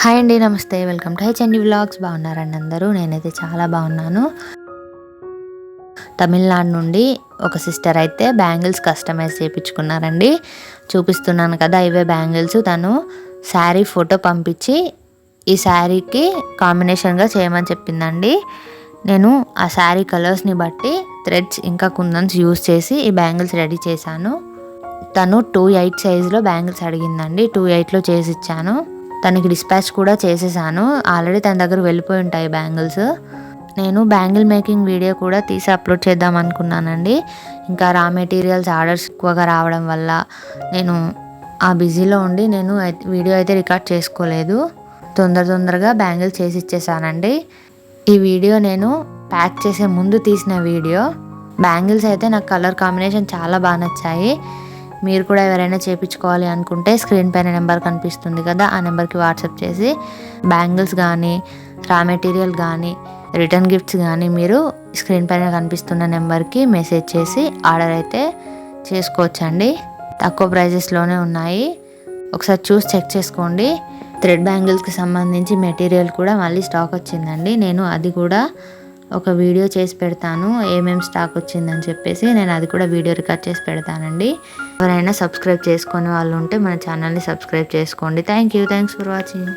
Hi అండి నమస్తే. Welcome to HMD vlogs. బాగున్నారండి అందరూ? నేనైతే చాలా బాగున్నాను. తమిళనాడు నుండి ఒక సిస్టర్ అయితే బ్యాంగిల్స్ కస్టమైజ్ చేయించుకున్నారండి. చూపిస్తున్నాను కదా ఇవే బ్యాంగిల్స్. తను శారీ ఫోటో పంపించి ఈ శారీకి కాంబినేషన్గా చేయమని చెప్పిందండి. నేను ఆ శారీ కలర్స్ని బట్టి థ్రెడ్స్ ఇంకా కుందన్స్ యూస్ చేసి ఈ బ్యాంగిల్స్ రెడీ చేశాను. తను టూ ఎయిట్ సైజులో బ్యాంగిల్స్ అడిగిందండి. టూ ఎయిట్లో చేసి ఇచ్చాను. తనకి డిస్పాచ్ కూడా చేసేసాను. ఆల్రెడీ తన దగ్గర వెళ్ళిపోయి ఉంటాయి బ్యాంగిల్స్. నేను బ్యాంగిల్ మేకింగ్ వీడియో కూడా తీసి అప్లోడ్ చేద్దాం అనుకున్నానండి. ఇంకా రా మెటీరియల్స్ ఆర్డర్స్ ఎక్కువగా రావడం వల్ల నేను ఆ బిజీలో ఉండి నేను వీడియో అయితే రికార్డ్ చేసుకోలేదు. తొందర తొందరగా బ్యాంగిల్స్ చేసి ఇచ్చేసానండి. ఈ వీడియో నేను ప్యాక్ చేసే ముందు తీసిన వీడియో. బ్యాంగిల్స్ అయితే నాకు కలర్ కాంబినేషన్ చాలా బాగా నచ్చాయి. మీరు కూడా ఎవరైనా చేయించుకోవాలి అనుకుంటే స్క్రీన్ పైన నెంబర్ కనిపిస్తుంది కదా ఆ నెంబర్కి వాట్సాప్ చేసి బ్యాంగిల్స్ కానీ రా మెటీరియల్ కానీ రిటర్న్ గిఫ్ట్స్ కానీ మీరు స్క్రీన్ పైన కనిపిస్తున్న నెంబర్కి మెసేజ్ చేసి ఆర్డర్ అయితే చేసుకోవచ్చండి. తక్కువ ప్రైజెస్లోనే ఉన్నాయి. ఒకసారి చూసి చెక్ చేసుకోండి. థ్రెడ్ బ్యాంగిల్స్కి సంబంధించి మెటీరియల్ కూడా మళ్ళీ స్టాక్ వచ్చిందండి. నేను అది కూడా ఒక వీడియో చేసి పెడతాను ఏమేమి స్టాక్ వచ్చిందని చెప్పేసి నేను అది కూడా వీడియో రికార్డ్ చేసి పెడతానండి. ఎవరైనా సబ్స్క్రైబ్ చేసుకునే వాళ్ళు ఉంటే మన ఛానల్ని సబ్స్క్రైబ్ చేసుకోండి. Thank you thanks for watching